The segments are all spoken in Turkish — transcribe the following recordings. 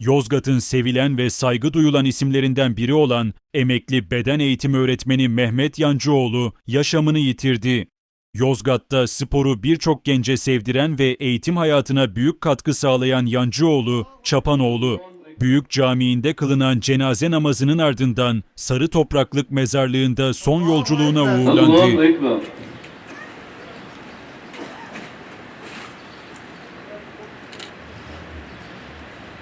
Yozgat'ın sevilen ve saygı duyulan isimlerinden biri olan emekli beden eğitimi öğretmeni Mehmet Yancıoğlu yaşamını yitirdi. Yozgat'ta sporu birçok gence sevdiren ve eğitim hayatına büyük katkı sağlayan Yancıoğlu, Çapanoğlu, Büyük Camii'nde kılınan cenaze namazının ardından Sarı Topraklık Mezarlığı'nda son yolculuğuna uğurlandı.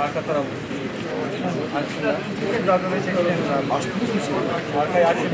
Arka tarafı. Açsınlar. Biraz da çekelim abi. Açtınız mı şimdi? Arkayı açın.